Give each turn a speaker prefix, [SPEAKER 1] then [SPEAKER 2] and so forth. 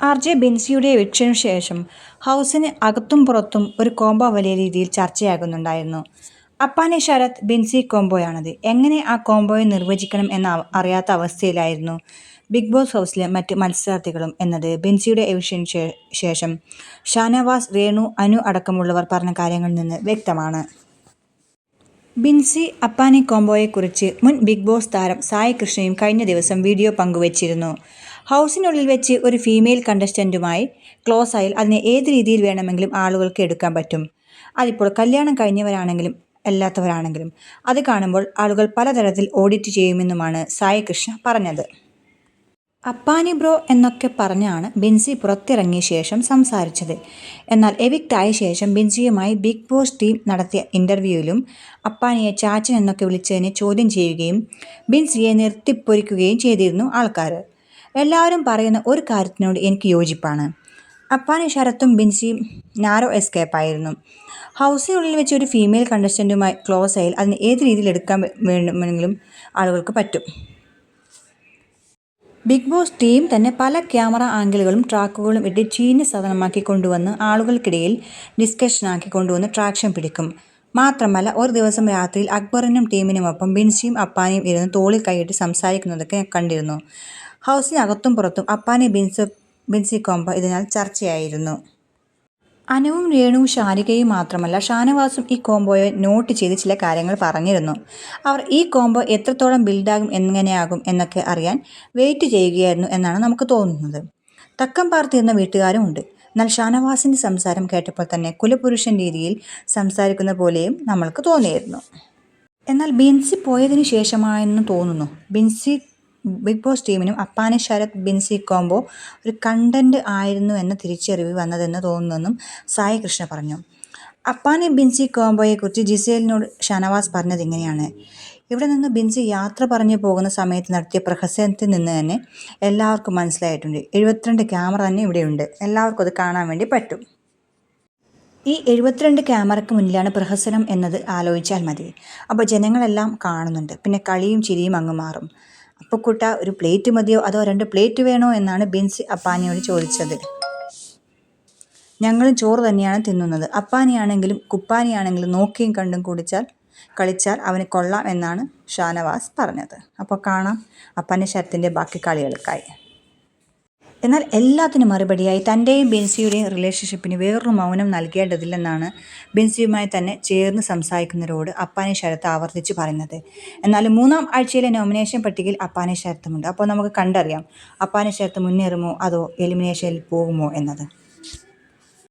[SPEAKER 1] R J ബിൻസിയുടെ എവിക്ഷനു ശേഷം ഹൗസിന് അകത്തും പുറത്തും ഒരു കോംബോ വലിയ രീതിയിൽ ചർച്ചയാകുന്നുണ്ടായിരുന്നു. അപ്പാനെ ശരത് ബിൻസി കോംബോയാണത്. എങ്ങനെ ആ കോംബോയെ നിർവചിക്കണം എന്ന് അറിയാത്ത അവസ്ഥയിലായിരുന്നു ബിഗ് ബോസ് ഹൗസിലെ മറ്റ് മത്സരാർത്ഥികളും എന്നത്. ബിൻസിയുടെ എവിഷൻ ശേഷം ഷാനവാസ് രേണു അനു അടക്കമുള്ളവർ പറഞ്ഞ കാര്യങ്ങളിൽ നിന്ന് വ്യക്തമാണ്. ബിൻസി അപ്പാനി കോംബോയെക്കുറിച്ച് മുൻ ബിഗ് ബോസ് താരം സായി കൃഷ്ണയും കഴിഞ്ഞ ദിവസം വീഡിയോ പങ്കുവച്ചിരുന്നു. ഹൗസിനുള്ളിൽ വെച്ച് ഒരു ഫീമെയിൽ കണ്ടസ്റ്റന്റുമായി ക്ലോസ് ആയാൽ അതിനെ ഏത് രീതിയിൽ വേണമെങ്കിലും ആളുകൾക്ക് എടുക്കാൻ പറ്റും. അതിപ്പോൾ കല്യാണം കഴിഞ്ഞവരാണെങ്കിലും അല്ലാത്തവരാണെങ്കിലും അത് കാണുമ്പോൾ ആളുകൾ പലതരത്തിൽ ഓഡിറ്റ് ചെയ്യുമെന്നുമാണ് സായി കൃഷ്ണ പറഞ്ഞത്. അപ്പാനി ബ്രോ എന്നൊക്കെ പറഞ്ഞാണ് ബിൻസി പുറത്തിറങ്ങിയ ശേഷം സംസാരിച്ചത്. എന്നാൽ എവിക്റ്റ് ആയ ശേഷം ബിൻസിയുമായി ബിഗ് ബോസ് ടീം നടത്തിയ ഇന്റർവ്യൂവിലും അപ്പാനിയെ ചാച്ചൻ എന്നൊക്കെ വിളിച്ചതിനെ ചോദ്യം ചെയ്യുകയും ബിൻസിയെ നിർത്തിപ്പൊരിക്കുകയും ചെയ്തിരുന്നു ആൾക്കാർ എല്ലാവരും പറയുന്ന ഒരു കാര്യത്തിനോട് എനിക്ക് യോജിപ്പാണ്. Upon ശരത്തും ബിൻസിയും narrow എസ്കേപ്പായിരുന്നു. ഹൗസിനുള്ളിൽ വെച്ച് ഒരു ഫീമെയിൽ കണ്ടസ്റ്റന്റുമായി ക്ലോസ് ആയാൽ അതിന് ഏത് രീതിയിൽ എടുക്കാൻ വേണമെങ്കിലും ആളുകൾക്ക് പറ്റും. ബിഗ് ബോസ് ടീം തന്നെ പല ക്യാമറ ആംഗിളുകളും ട്രാക്കുകളും ഇട്ട് ചീഞ്ഞ സാധനമാക്കി കൊണ്ടുവന്ന് ആളുകൾക്കിടയിൽ ഡിസ്കഷനാക്കി കൊണ്ടുവന്ന് ട്രാക്ഷൻ പിടിക്കും. മാത്രമല്ല ഒരു ദിവസം രാത്രിയിൽ അക്ബറിനും ടീമിനുമൊപ്പം ബിൻസിയും അപ്പാനിയും ഇരുന്ന് തോളിൽ കൈയിട്ട് സംസാരിക്കുന്നതൊക്കെ കണ്ടിരുന്നു. ഹൗസിനകത്തും പുറത്തും അപ്പാനി ബിൻസ് ബിൻസി കോമ്പ ഇതിനാൽ ചർച്ചയായിരുന്നു. അനുവും രേണുവും ശാരികയും മാത്രമല്ല ഷാനവാസും ഈ കോമ്പോയെ നോട്ട് ചെയ്ത് ചില കാര്യങ്ങൾ പറഞ്ഞിരുന്നു. അവർ ഈ കോമ്പോ എത്രത്തോളം ബിൽഡാകും എങ്ങനെയാകും എന്നൊക്കെ അറിയാൻ വെയിറ്റ് ചെയ്യുകയായിരുന്നു എന്നാണ് നമുക്ക് തോന്നുന്നത്. തക്കം പാർത്തിരുന്ന വീട്ടുകാരും ഉണ്ട്. എന്നാൽ ഷാനവാസിന്റെ സംസാരം കേട്ടപ്പോൾ തന്നെ കുലപുരുഷൻ രീതിയിൽ സംസാരിക്കുന്ന പോലെയും നമ്മൾക്ക് തോന്നിയിരുന്നു. എന്നാൽ ബിൻസി പോയതിനു ശേഷമാണെന്ന് തോന്നുന്നു. ബിൻസി ബിഗ് ബോസ് ടീമിനും അപ്പാനെ ശരത് ബിൻസി കോംബോ ഒരു കണ്ടന്റ് ആയിരുന്നു എന്ന തിരിച്ചറിവ് വന്നതെന്ന് തോന്നുന്നെന്നും സായി കൃഷ്ണ പറഞ്ഞു. അപ്പാനെ ബിൻസി കോംബോയെക്കുറിച്ച് ജിസേലിനോട് ഷനവാസ് പറഞ്ഞത് ഇങ്ങനെയാണ്. ഇവിടെ നിന്ന് ബിൻസി യാത്ര പറഞ്ഞു പോകുന്ന സമയത്ത് നടത്തിയ പ്രഹസനത്തിൽ നിന്ന് തന്നെ എല്ലാവർക്കും മനസ്സിലായിട്ടുണ്ട്. എഴുപത്തിരണ്ട് ക്യാമറ തന്നെ ഇവിടെയുണ്ട്. എല്ലാവർക്കും അത് കാണാൻ വേണ്ടി പറ്റും. ഈ എഴുപത്തിരണ്ട് ക്യാമറയ്ക്ക് മുന്നിലാണ് പ്രഹസനം എന്നത് ആലോചിച്ചാൽ മതി. അപ്പോൾ ജനങ്ങളെല്ലാം കാണുന്നുണ്ട്. പിന്നെ കളിയും ചിരിയും അങ്ങ് മാറും. അപ്പോൾ കൂട്ട ഒരു പ്ലേറ്റ് മതിയോ? അതോ രണ്ട് പ്ലേറ്റ് വേണോ എന്നാണ് ബിൻസി അപ്പാനിയോട് ചോദിച്ചത്. ഞങ്ങളും ചോറ് തന്നെയാണ് തിന്നുന്നത്. അപ്പാനിയാണെങ്കിലും കുപ്പാനിയാണെങ്കിലും നോക്കിയും കണ്ടും കുടിച്ചാൽ കളിച്ചാൽ അവന് കൊള്ളാം എന്നാണ് ഷാനവാസ് പറഞ്ഞത്. അപ്പോൾ കാണാം അപ്പന്റെ ശരത്തിന്റെ ബാക്കി കളികൾക്കായി. എന്നാൽ എല്ലാത്തിനും മറുപടിയായി തന്റെയും ബിൻസിയുടെയും റിലേഷൻഷിപ്പിന് വേറൊരു മൗനം നൽകേണ്ടതില്ലെന്നാണ് ബിൻസിയുമായി തന്നെ ചേർന്ന് സംസാരിക്കുന്നവരോട് അപ്പാനെ ശരത്ത് ആവർത്തിച്ച് പറയുന്നത്. എന്നാൽ മൂന്നാം ആഴ്ചയിലെ നോമിനേഷൻ പട്ടികയിൽ അപ്പാനെ ശരത്തുമുണ്ട്. അപ്പോൾ നമുക്ക് കണ്ടറിയാം അപ്പാനെ ശരത്ത് മുന്നേറുമോ അതോ എലിമിനേഷനിൽ പോകുമോ എന്നത്.